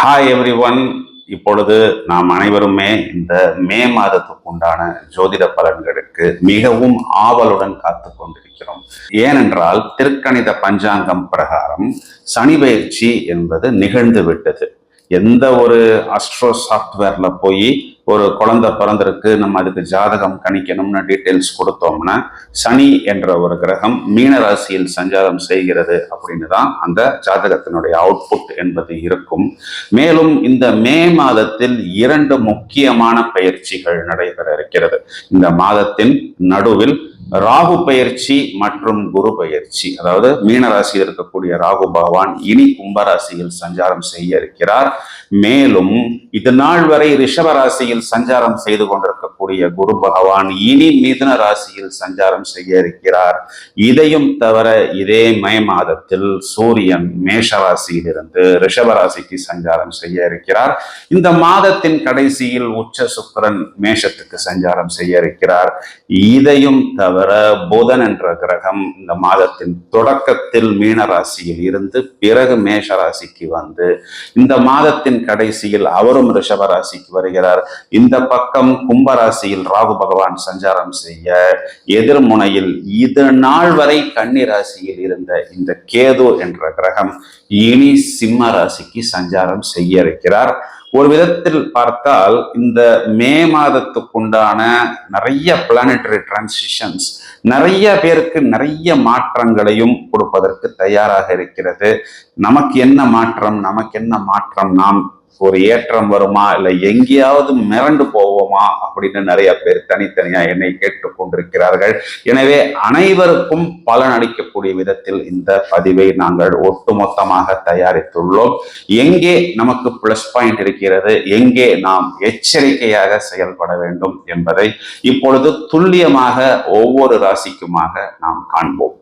Hi every one இப்பொழுது நாம் அனைவருமே இந்த மே மாதத்துக்கு உண்டான ஜோதிட பலன்களுக்கு மிகவும் ஆவலுடன் காத்து கொண்டிருக்கிறோம். ஏனென்றால் திருக்கணித பஞ்சாங்கம் பிரகாரம் சனி பயிற்சி என்பது நிகழ்ந்து விட்டது. எந்த ஒரு அஸ்ட்ரோ சாஃப்ட்வேர்ல போய் ஒரு குழந்தை பிறந்திருக்கு நம்ம அதுக்கு ஜாதகம் கணிக்கணும்னு டீட்டெயில்ஸ் கொடுத்தோம்னா சனி என்ற ஒரு கிரகம் மீன ராசியில் சஞ்சாரம் செய்கிறது அப்படின்னு தான் அந்த ஜாதகத்தினுடைய அவுட்புட் என்பது இருக்கும். மேலும் இந்த மே மாதத்தில் இரண்டு முக்கியமான பயிற்சிகள் நடைபெற இருக்கிறது. இந்த மாதத்தின் நடுவில் ராகு பயிற்சி மற்றும் குரு பயிற்சி. அதாவது மீனராசியில் இருக்கக்கூடிய ராகு பகவான் இனி கும்பராசியில் சஞ்சாரம் செய்ய இருக்கிறார். மேலும் இது நாள் வரை ரிஷபராசியில் ராசியில் சஞ்சாரம் செய்து கொண்டிருக்கக்கூடிய குரு பகவான் இனி மிதுன ராசியில் சஞ்சாரம் செய்ய இருக்கிறார். இதையும் தவிர இதே மே மாதத்தில் சூரியன் மேஷ ராசியிலிருந்து ரிஷப ராசிக்கு சஞ்சாரம் செய்ய இருக்கிறார். இந்த மாதத்தின் கடைசியில் உச்ச சுக்கரன் மேஷத்துக்கு சஞ்சாரம் செய்ய இருக்கிறார். இதையும் தவிர புதன் என்ற கிரகம் இந்த மாதத்தின் தொடக்கத்தில் மீன ராசியில் இருந்து பிறகு மேஷ ராசிக்கு வந்து இந்த மாதத்தின் கடைசியில் அவரும் ரிஷப ராசிக்கு வருகிறார். இந்த பக்கம் கும்பராசியில் ராகு பகவான் சஞ்சாரம் செய்ய எதிர்முனையில் இது நாள் வரை கன்னி ராசியில் இருந்த இந்த கேது என்ற கிரகம் இனி சிம்ம ராசிக்கு சஞ்சாரம் செய்ய இருக்கிறார். ஒரு விதத்தில் பார்த்தால் இந்த மே மாதத்துக்குண்டான நிறைய பிளானட்டரி டிரான்சிஷன்ஸ் நிறைய பேருக்கு நிறைய மாற்றங்களையும் கொடுப்பதற்கு தயாராக இருக்கிறது. நமக்கு என்ன மாற்றம் நமக்கு என்ன மாற்றம் நாம் ஒரு ஏற்றம் வருமா? இல்லை எங்கேயாவது மிரண்டு போவோமா? அப்படின்னு நிறைய பேர் தனித்தனியா என்னை கேட்டுக்கொண்டிருக்கிறார்கள் எனவே அனைவருக்கும் பலன் அளிக்கக்கூடிய விதத்தில் இந்த பதிவை நாங்கள் ஒட்டுமொத்தமாக தயாரித்துள்ளோம். எங்கே நமக்கு பிளஸ் பாயிண்ட் இருக்கிறது? எங்கே நாம் எச்சரிக்கையாக செயல்பட வேண்டும் என்பதை இப்பொழுது துல்லியமாக ஒவ்வொரு ராசிக்குமாக நாம் காண்போம்.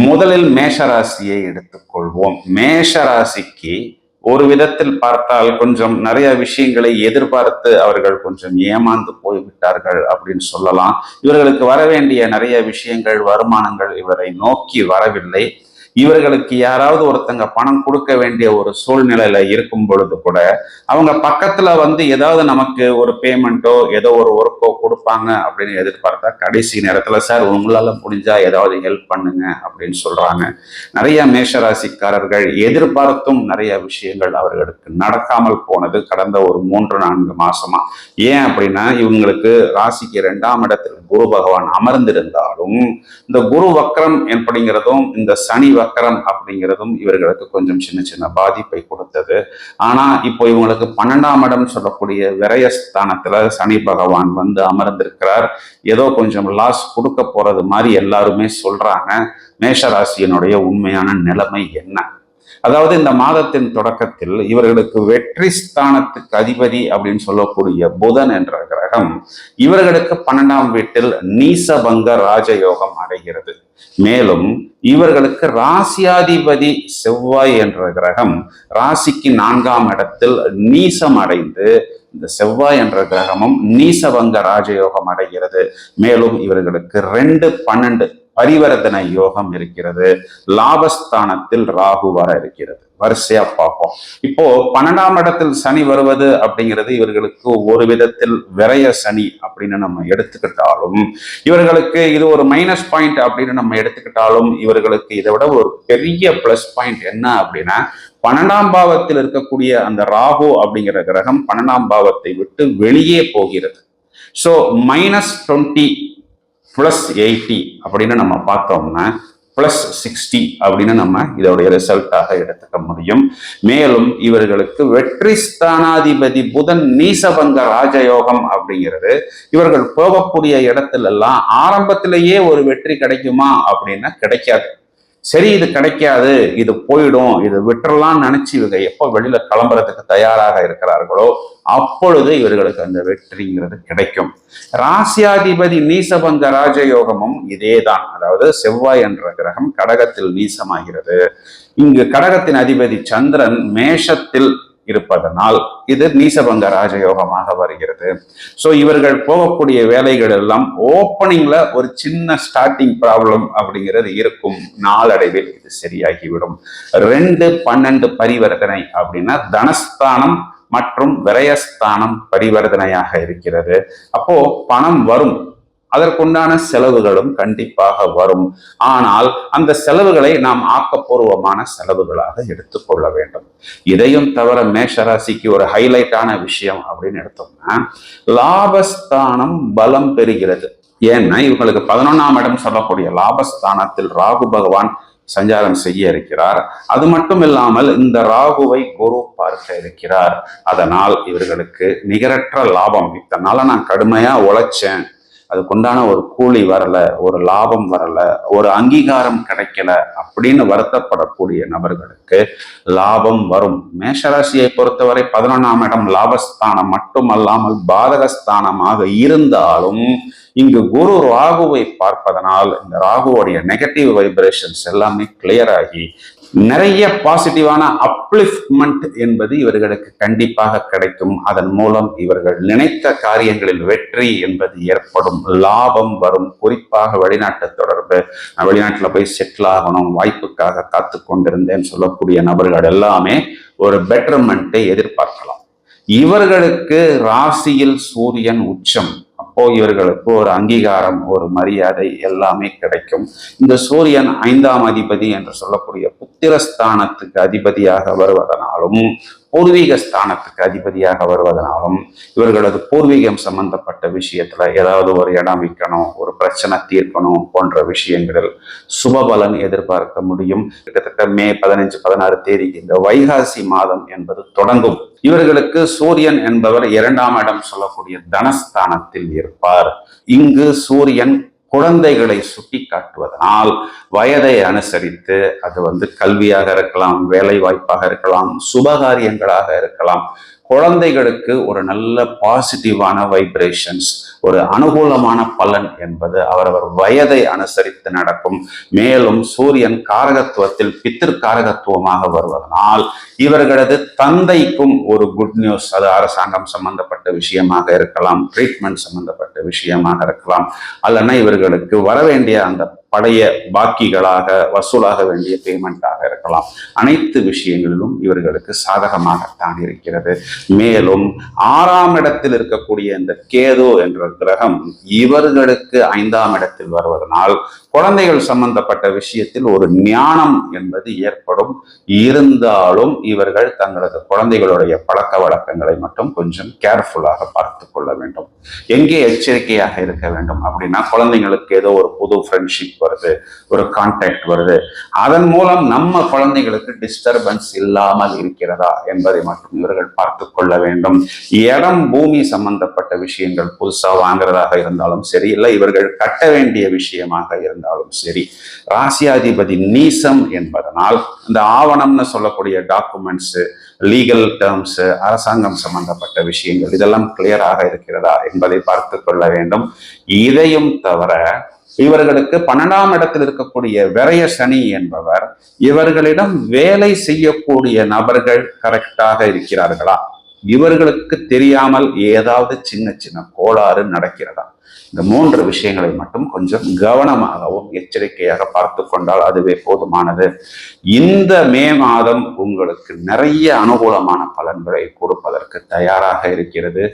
முதலில் மேஷராசியை எடுத்துக்கொள்வோம். மேஷராசிக்கு ஒரு விதத்தில் பார்த்தால் கொஞ்சம் நிறைய விஷயங்களை எதிர்பார்த்து அவர்கள் கொஞ்சம் ஏமாந்து போய்விட்டார்கள் அப்படின்னு சொல்லலாம். இவர்களுக்கு வர வேண்டிய நிறைய விஷயங்கள் வருமானங்கள் இவரை நோக்கி வரவில்லை. இவர்களுக்கு யாராவது ஒருத்தங்க பணம் கொடுக்க வேண்டிய ஒரு சூழ்நிலையில இருக்கும் பொழுது கூட அவங்க பக்கத்துல வந்து ஏதாவது நமக்கு ஒரு பேமெண்ட்டோ ஏதோ ஒரு ஒர்க்கோ கொடுப்பாங்க அப்படின்னு எதிர்பார்த்தா கடைசி நேரத்துல சார் உங்களால முடிஞ்சா ஏதாவது ஹெல்ப் பண்ணுங்க அப்படின்னு சொல்றாங்க. நிறைய மேஷராசிக்காரர்கள் எதிர்பார்த்தும் நிறைய விஷயங்கள் அவர்களுக்கு நடக்காமல் போனது கடந்த ஒரு மூன்று நான்கு மாசமா. ஏன் அப்படின்னா இவங்களுக்கு ராசிக்கு இரண்டாம் இடத்தில் குரு பகவான் அமர்ந்திருந்தாலும் இந்த குரு வக்கரம் அப்படிங்கிறதும் இந்த சனி வக்கரம் அப்படிங்கிறதும் இவர்களுக்கு கொஞ்சம் சின்ன சின்ன பாதிப்பை கொடுத்தது. ஆனா இப்போ இவங்களுக்கு பன்னெண்டாம் இடம் சொல்லக்கூடிய விரயஸ்தானத்துல சனி பகவான் வந்து அமர்ந்திருக்கிறார். ஏதோ கொஞ்சம் லாஸ் கொடுக்க போறது மாதிரி எல்லாருமே சொல்றாங்க. மேஷராசியினுடைய உண்மையான நிலைமை என்ன? அதாவது இந்த மாதத்தின் தொடக்கத்தில் இவர்களுக்கு வெற்றி ஸ்தானத்துக்கு அதிபதி அப்படின்னு சொல்லக்கூடிய புதன் என்ற கிரகம் இவர்களுக்கு பன்னெண்டாம் வீட்டில் நீசபங்க ராஜயோகம் அடைகிறது. மேலும் இவர்களுக்கு ராசியாதிபதி செவ்வாய் என்ற கிரகம் ராசிக்கு நான்காம் இடத்தில் நீசம் அடைந்து இந்த செவ்வாய் என்ற கிரகமும் நீசபங்க ராஜயோகம் அடைகிறது. மேலும் இவர்களுக்கு ரெண்டு பன்னெண்டு பரிவர்த்தனை யோகம் இருக்கிறது. லாபஸ்தானத்தில் ராகு வர இருக்கிறது. வரிசையா பார்ப்போம். இப்போ பன்னெண்டாம் இடத்தில் சனி வருவது அப்படிங்கிறது இவர்களுக்கு ஒரு விதத்தில் விரைய சனி அப்படின்னு நம்ம எடுத்துக்கிட்டாலும் இவர்களுக்கு இது ஒரு மைனஸ் பாயிண்ட் அப்படின்னு நம்ம எடுத்துக்கிட்டாலும் இவர்களுக்கு இதை விட ஒரு பெரிய பிளஸ் பாயிண்ட் என்ன அப்படின்னா பன்னெண்டாம் பாவத்தில் இருக்கக்கூடிய அந்த ராகு அப்படிங்கிற கிரகம் பன்னெண்டாம் பாவத்தை விட்டு வெளியே போகிறது. So minus twenty plus eighty அப்படின்னு நம்ம பார்த்தோம்னா ப்ளஸ் சிக்ஸ்டி அப்படின்னு நம்ம இதோடைய ரிசல்ட்டாக எடுத்துக்க முடியும். மேலும் இவர்களுக்கு வெற்றி ஸ்தானாதிபதி புதன் நீசபங்க ராஜயோகம் அப்படிங்கிறது. இவர்கள் போகக்கூடிய இடத்துல எல்லாம் ஆரம்பத்திலேயே ஒரு வெற்றி கிடைக்குமா அப்படின்னா கிடைக்காது. சரி இது கிடைக்காது இது போயிடும் இது விட்டுறலாம்னு நினைச்சு இவங்க எப்போ வெளியில கிளம்புறதுக்கு தயாராக இருக்கிறார்களோ அப்பொழுது இவர்களுக்கு அந்த வெற்றிங்கிறது கிடைக்கும். ராசியாதிபதி நீசபங்க ராஜயோகமும் இதேதான். அதாவது செவ்வாய் என்ற கிரகம் கடகத்தில் நீசமாகிறது. இங்கு கடகத்தின் அதிபதி சந்திரன் மேஷத்தில் இருப்பதனால் இது நீசபங்க ராஜயோகமாக வருகிறது. ஸோ இவர்கள் போகக்கூடிய வேலைகள் எல்லாம் ஓப்பனிங்ல ஒரு சின்ன ஸ்டார்டிங் ப்ராப்ளம் அப்படிங்கிறது இருக்கும். நாளடைவில் இது சரியாகிவிடும். ரெண்டு பன்னெண்டு பரிவர்த்தனை அப்படின்னா தனஸ்தானம் மற்றும் விரயஸ்தானம் பரிவர்த்தனையாக இருக்கிறது. அப்போ பணம் வரும். அதற்குண்டான செலவுகளும் கண்டிப்பாக வரும். ஆனால் அந்த செலவுகளை நாம் ஆக்கப்பூர்வமான செலவுகளாக எடுத்துக்கொள்ள வேண்டும். இதையும் தவிர மேஷராசிக்கு ஒரு ஹைலைட்டான விஷயம் அப்படின்னு எடுத்தோம்னா லாபஸ்தானம் பலம் பெறுகிறது. ஏன்னா இவங்களுக்கு பதினொன்னாம் இடம் சொல்லக்கூடிய லாபஸ்தானத்தில் ராகு பகவான் சஞ்சாரம் செய்ய இருக்கிறார். அது மட்டும் இல்லாமல் இந்த ராகுவை குரு பார்க்க இருக்கிறார். அதனால் இவர்களுக்கு நிகரற்ற லாபம். இத்தனால நான் கடுமையா உழைச்சேன். அதுக்குண்டான ஒரு கூலி வரல ஒரு லாபம் வரல ஒரு அங்கீகாரம் கிடைக்கல அப்படின்னு வருத்தப்படக்கூடிய நபர்களுக்கு லாபம் வரும். மேஷராசியை பொறுத்தவரை பதினொன்றாம் இடம் லாபஸ்தானம். மட்டுமல்லாமல் பாதகஸ்தானமாக இருந்தாலும் இங்கு குரு ராகுவை பார்ப்பதனால் இந்த ராகுவோடைய நெகட்டிவ் வைப்ரேஷன்ஸ் எல்லாமே கிளியர் ஆகி நிறைய பாசிட்டிவான அப்லிஃப்ட்மெண்ட் என்பது இவர்களுக்கு கண்டிப்பாக கிடைக்கும். அதன் மூலம் இவர்கள் நினைத்த காரியங்களில் வெற்றி என்பது ஏற்படும். லாபம் வரும். குறிப்பாக வெளிநாட்டு தொடர்பு. நான் வெளிநாட்டில் போய் செட்டில் ஆகணும். வாய்ப்புக்காக காத்து கொண்டிருந்தேன் சொல்லக்கூடிய நபர்கள் எல்லாமே ஒரு பெட்டர்மெண்ட்டை எதிர்பார்க்கலாம். இவர்களுக்கு ராசியில் சூரியன் உச்சம். அப்போ இவர்களுக்கு ஒரு அங்கீகாரம் ஒரு மரியாதை எல்லாமே கிடைக்கும். இந்த சூரியன் ஐந்தாம் அதிபதி என்று சொல்லக்கூடிய புத்திரஸ்தானத்துக்கு அதிபதியாக வருவதனாலும் பூர்வீக ஸ்தானத்துக்கு அதிபதியாக வருவதனாலும் இவர்களது பூர்வீகம் சம்பந்தப்பட்ட விஷயத்துல ஏதாவது ஒரு இடம் விற்கணும் ஒரு பிரச்சனை தீர்க்கணும் போன்ற விஷயங்களில் சுபபலன் எதிர்பார்க்க முடியும். கிட்டத்தட்ட மே பதினஞ்சு பதினாறு தேதிக்கு இந்த வைகாசி மாதம் என்பது தொடங்கும். இவர்களுக்கு சூரியன் என்பவர் இரண்டாம் இடம் சொல்லக்கூடிய தனஸ்தானத்தில் இருப்பார். இங்கு சூரியன் குழந்தைகளை சுட்டி காட்டுவதனால் வயதை அனுசரித்து அது வந்து கல்வியாக இருக்கலாம் வேலை வாய்ப்பாக இருக்கலாம் சுபகாரியங்களாக இருக்கலாம். குழந்தைகளுக்கு ஒரு நல்ல பாசிட்டிவான வைப்ரேஷன்ஸ் ஒரு அனுகூலமான பலன் என்பது அவரவர் வயதை அனுசரித்து நடக்கும். மேலும் சூரியன் காரகத்துவத்தில் பித்திருக்காரகத்துவமாக வருவதனால் இவர்களது தந்தைக்கும் ஒரு குட் நியூஸ் அது அரசாங்கம் சம்பந்தப்பட்ட விஷயமாக இருக்கலாம் ட்ரீட்மெண்ட் சம்பந்தப்பட்ட விஷயமாக இருக்கலாம். அல்லனா இவர்களுக்கு வர வேண்டிய அந்த பழைய பாக்கிகளாக வசூலாக வேண்டிய பேமெண்ட்டாக இருக்கலாம். அனைத்து விஷயங்களிலும் இவர்களுக்கு சாதகமாகத்தான் இருக்கிறது. மேலும் ஆறாம் இடத்தில் இருக்கக்கூடிய இந்த கேது என்ற கிரகம் இவர்களுக்கு ஐந்தாம் இடத்தில் வருவதனால் குழந்தைகள் சம்பந்தப்பட்ட விஷயத்தில் ஒரு ஞானம் என்பது ஏற்படும். இருந்தாலும் இவர்கள் தங்களது குழந்தைகளுடைய பழக்க வழக்கங்களை மட்டும் கொஞ்சம் கேர்ஃபுல்லாக பார்த்து கொள்ள வேண்டும். எங்கே எச்சரிக்கையாக இருக்க வேண்டும் அப்படின்னா குழந்தைங்களுக்கு ஏதோ ஒரு புது ஃப்ரெண்ட்ஷிப் வருது ஒரு கான்டாக்ட் வருது. அதன் மூலம் நம்ம குழந்தைகளுக்கு டிஸ்டர்பன்ஸ் இல்லாமல் இருக்கிறதா என்பதை மட்டும் இவர்கள் பார்த்து கொள்ள வேண்டும். இடம் பூமி சம்பந்தப்பட்ட விஷயங்கள் புதுசா வாங்குறதாக இருந்தாலும் சரி இல்லை இவர்கள் கட்ட வேண்டிய விஷயமாக இருந்தால் இருந்தாலும் சரி. ராசியாதிபதி நீசம் என்பதனால் இந்த ஆவணம்னு சொல்லக்கூடிய டாக்குமெண்ட்ஸ் லீகல் டேர்ம்ஸ் அரசாங்கம் சம்பந்தப்பட்ட விஷயங்கள் இதெல்லாம் கிளியராக இருக்கிறதா என்பதை பார்த்து கொள்ள வேண்டும். இதையும் தவிர இவர்களுக்கு பன்னெண்டாம் இடத்தில் இருக்கக்கூடிய விரய சனி என்பவர் இவர்களிடம் வேலை செய்யக்கூடிய நபர்கள் கரெக்டாக இருக்கிறார்களா? இவர்களுக்கு தெரியாமல் ஏதாவது சின்ன சின்ன கோளாறு நடக்கிறதா? இந்த மூன்று விஷயங்களை மட்டும் கொஞ்சம் கவனமாகவும் எச்சரிக்கையாக பார்த்து கொண்டால் அதுவே போதுமானது. இந்த மே மாதம் உங்களுக்கு நிறைய அனுகூலமான பலன்களை கொடுப்பதற்கு தயாராக இருக்கிறது.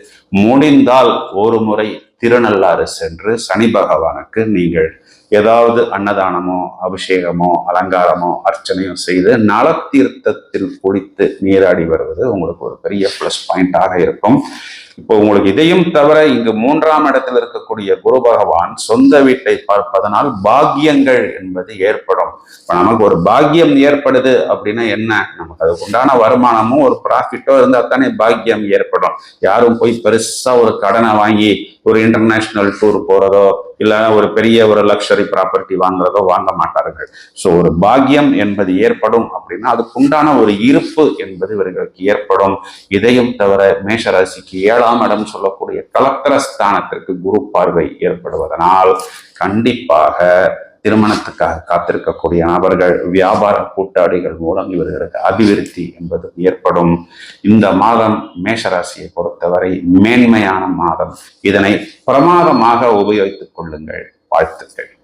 முடிந்தால் ஒரு முறை திருநள்ளாறு சென்று சனி பகவானுக்கு நீங்கள் ஏதாவது அன்னதானமோ அபிஷேகமோ அலங்காரமோ அர்ச்சனையோ செய்து நலத்தீர்த்தத்தில் குளித்து நீராடி வருவது உங்களுக்கு ஒரு பெரிய ப்ளஸ் பாயிண்டாக இருக்கும். இப்போ உங்களுக்கு இதையும் தவிர இங்கு மூன்றாம் இடத்தில் இருக்கக்கூடிய குரு பகவான் சொந்த வீட்டை பார்ப்பதனால் பாக்கியங்கள் என்பது ஏற்படும். இப்போ நமக்கு ஒரு பாக்கியம் ஏற்படுது அப்படின்னா என்ன? நமக்கு அதுக்கு உண்டான வருமானமும் ஒரு ப்ராஃபிட்டோ இருந்தால் தானே பாக்கியம் ஏற்படும். யாரும் போய் பெருசா ஒரு கடனை வாங்கி ஒரு இன்டர்நேஷனல் டூர் போறதோ இல்லை ஒரு பெரிய ஒரு லக்ஸரி ப்ராப்பர்ட்டி வாங்குறதோ வாங்க மாட்டார்கள். ஸோ ஒரு பாக்கியம் என்பது ஏற்படும் அப்படின்னா அதுக்குண்டான ஒரு இருப்பு என்பது இவர்களுக்கு ஏற்படும். இதையும் தவிர மேஷராசிக்கு ஏழாம் இடம் சொல்லக்கூடிய கலக்கர ஸ்தானத்திற்கு குரு பார்வை பார்வை ஏற்படுவதனால் கண்டிப்பாக திருமணத்துக்காக காத்திருக்கக்கூடிய நபர்கள் வியாபார கூட்டாளிகள் மூலம் இவர்களுக்கு அபிவிருத்தி என்பது ஏற்படும். இந்த மாதம் மேஷராசியை பொறுத்தவரை மேன்மையான மாதம். இதனை பிரமாதமாக உபயோகித்துக் கொள்ளுங்கள். வாழ்த்துக்கள்.